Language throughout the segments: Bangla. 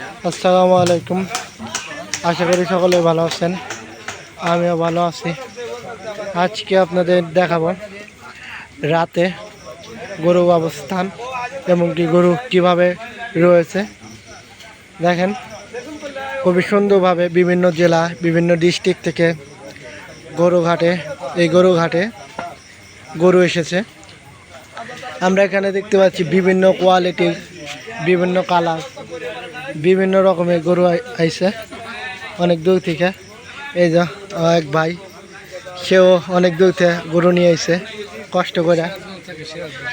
আসসালামু আলাইকুম। আশা করি সকলে ভালো আছেন। আমিও ভালো আছি। আজকে আপনাদের দেখাবো রাতে গরু অবস্থান এবং কি গরু কীভাবে রয়েছে। দেখেন, খুবই সুন্দরভাবে বিভিন্ন জেলা, বিভিন্ন ডিস্ট্রিক্ট থেকে গরু ঘাটে, এই গরু ঘাটে গরু এসেছে। আমরা এখানে দেখতে পাচ্ছি বিভিন্ন কোয়ালিটির বিভিন্ন কালার। বিভিন্ন রকমের গরু আই- আইছে। অনেক দূর থেকে। এই যে, এক ভাই, সেও অনেক দূর থেকে গরু নিয়ে আইছে, কষ্ট করে।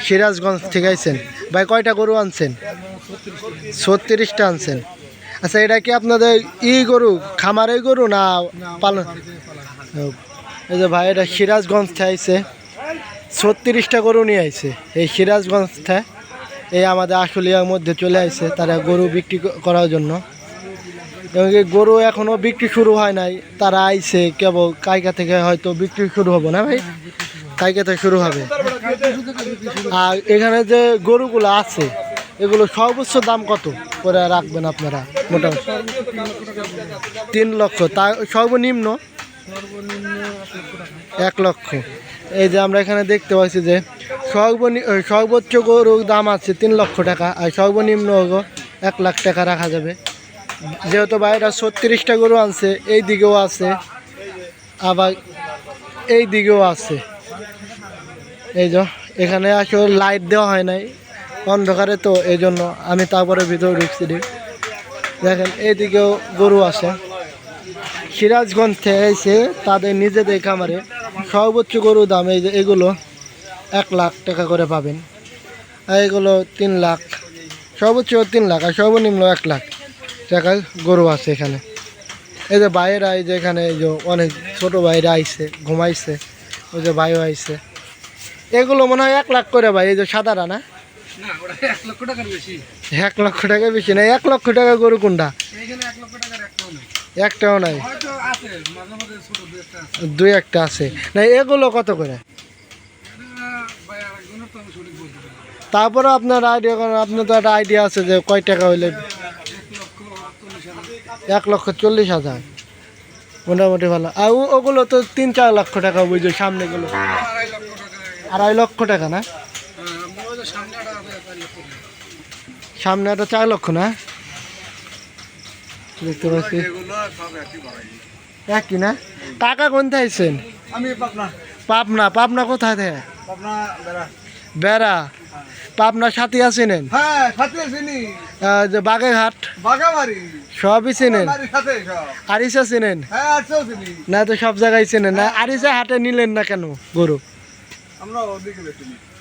সিরাজগঞ্জ থেকে আইছেন। ভাই, কয়টা গরু আনছেন? ছত্রিশটা আনছেন। আচ্ছা এটা কি আপনাদের ই গরু, খামারের গরু না পালন এই যে ভাই, এটা সিরাজগঞ্জ থেকে আইছে। ছত্রিশটা গরু নিয়ে আইছে। এই সিরাজগঞ্জ থেকে এই আমাদের আশুলিয়ার মধ্যে চলে আসছে তারা গরু বিক্রি করার জন্য। এবং গরু এখনও বিক্রি শুরু হয় নাই, তারা আইছে কেবল কাইকা থেকে হয়তো বিক্রি শুরু হবে না ভাই? কাইকা থেকে শুরু হবে। আর এখানে যে গরুগুলো আছে, এগুলো সর্বোচ্চ দাম কত করে রাখবেন আপনারা মোটামুটি? তিন লক্ষ, তা সর্বনিম্ন? এক লক্ষ। এই যে আমরা এখানে দেখতে পাচ্ছি যে সর্বোচ্চ গরুর দাম আছে তিন লক্ষ টাকা, আর সর্বনিম্ন হলো এক লাখ টাকা রাখা যাবে। যেহেতু বাইরে ছত্রিশটা গরু আনছে, এই দিকেও আছে, আবার এই দিকেও আছে। এই যে, এখানে আসলে লাইট দেওয়া হয় নাই, অন্ধকারে তো এই জন্য আমি তারপরে ভিতরে ঢুকছি। দেখেন, এইদিকেও গরু আছে। সিরাজগঞ্জ থেকে এসে তাদের নিজেদের খামারে সর্বোচ্চ গরুর দাম এই যে এগুলো। এক লাখ টাকা করে পাবেন। আর এগুলো তিন লাখ সর্বোচ্চ তিন লাখ আর সর্বনিম্ন এক লাখ টাকার গরু আছে এখানে। এই যে বাইরে এই যে এখানে এই যে অনেক ছোটো বাইরে আইছে ঘুমাইছে ওই যে বাইরে আইছে। এগুলো মনে হয় এক লাখ করে ভাই এই যে সাদারা না? এক লক্ষ টাকা বেশি। না এক লক্ষ টাকা গরু কোনটা? একটাও নাই। দুই একটা আছে। না এগুলো কত করে এটা ভাই আরেকজনের তো আমি সঠিক বলতে পারি না। তারপরে আপনার আইডিয়া করেন আপনার তো একটা আইডিয়া আছে যে কয় টাকা হইলে এক লক্ষ চল্লিশ হাজার। মোটামুটি ভালো। আর ওগুলো তো তিন চার লক্ষ টাকা বুঝছ সামনেগুলো আড়াই লক্ষ টাকা আড়াই লক্ষ টাকা না? সামনে একটা চার লক্ষ না? দেখতে পাচ্ছি। একই না? টাকা কোন থাইছেন আমি পাবনা। পাবনা পাবনা কোথায় থেকে? বেড়া। বেড়া পাবনা সাথী আছিলেন হ্যাঁ বাগাবাড়ি। সবই চিনেন? আরিসা চিনেন? হ্যাঁ না তো সব জায়গায় চেনেন। না আরিসা হাটে নিলেন না কেন গরু?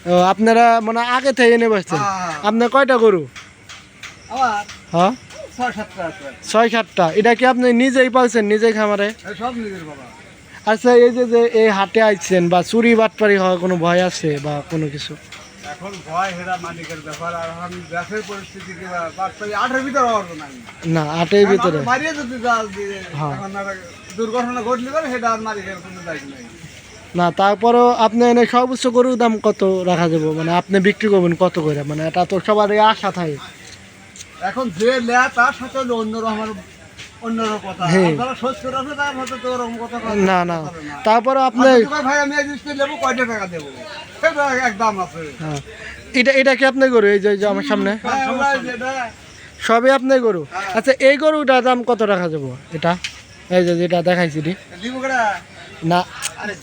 ও আপনারা মানে আগে থেকে এনে বসছেন হ্যাঁ। আপনার কয়টা গরু? হ্যাঁ? ছয় সাতটা এটা কি আপনি নিজেই পালছেন নিজেই খামারে? সব নিজের বাবা। আচ্ছা এই যে যে এই হাটে আইছেন বা চুরি বাটপারি হওয়ার কোনো ভয় আছে বা কোনো কিছু? এখন ভয় হেরা মালিকের ব্যাপার আর এখন দেশের পরিস্থিতি আঠের ভিতরে হওয়ার নাই। না হাটের ভিতরে। মারিয়ে যদি হ্যাঁ। এখন দুর্ঘটনা ঘটলে পরে সেটা আর মালিকের কোনো দায়িত্ব নাই। না তারপরেও আপনি এনে সর্বোচ্চ গরুর দাম কত রাখা যাব? মানে আপনি বিক্রি করবেন কত করে? মানে এটা তো সবারই আশা থাকে। এখন যে লেয়া তার সাথে অন্য অন্যরকম না না। না। তারপরে আপনি টাকা হ্যাঁ। এটা এটা কি আপনি গরু? এই যে এই যে আমার সামনে। হ্যাঁ, সবই আপনি গরু? আচ্ছা এই গরুটার দাম কত রাখা যাব এটা? এই যে যেটা দেখাইছি নি।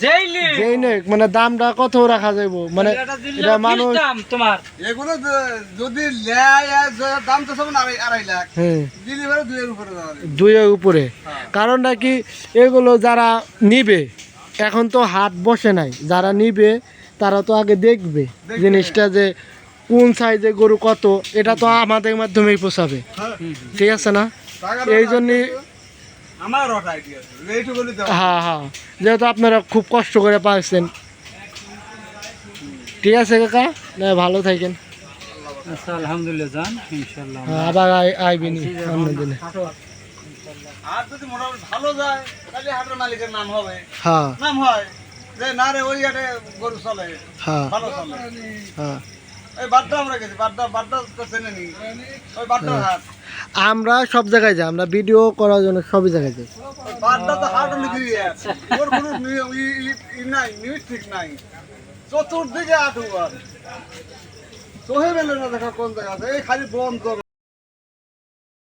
যেই নেই মানে দামটা কত রাখা যাইব? মানে এটা মানুষ দাম তোমার। এগুলো যদি লেয় দাম তো সব আড়াই আড়াই লাখ। হ্যাঁ। দুইয়ের উপরে। উপরে। কারণটা কি? এগুলো যারা নিবে এখন তো হাত বসে নাই। যারা নিবে তারা তো আগে দেখবে জিনিসটা যে কোন সাইজে গরু কত এটা তো আমাদের মাধ্যমেই পোষাবে। ঠিক আছে না? এই জন্যই হ্যাঁ হ্যাঁ। যেহেতু আপনারা খুব কষ্ট করে পাচ্ছেন ঠিক আছে কাকা না ভালো থাকেন। আচ্ছা আলহামদুলিল্লাহ জান ইনশাআল্লাহ। হ্যাঁ, আবার আই- আইবিনি আর যদি মোটামুটি ভালো যায় তাহলে হাটের মালিকের নাম হবে। হ্যাঁ। নাম হয় যে না রে ওই হাটে গরু চলে হ্যাঁ। ভালো চলে। হ্যাঁ। এই বাড্ডা আমরা হাট। আমরা সব জায়গায় যাই আমরা ভিডিও করার জন্য সবই জায়গায় যাই। চতুর্দিকে আট উবার চোহে মেলে না দেখা কোন জায়গা এই খালি বন্ধ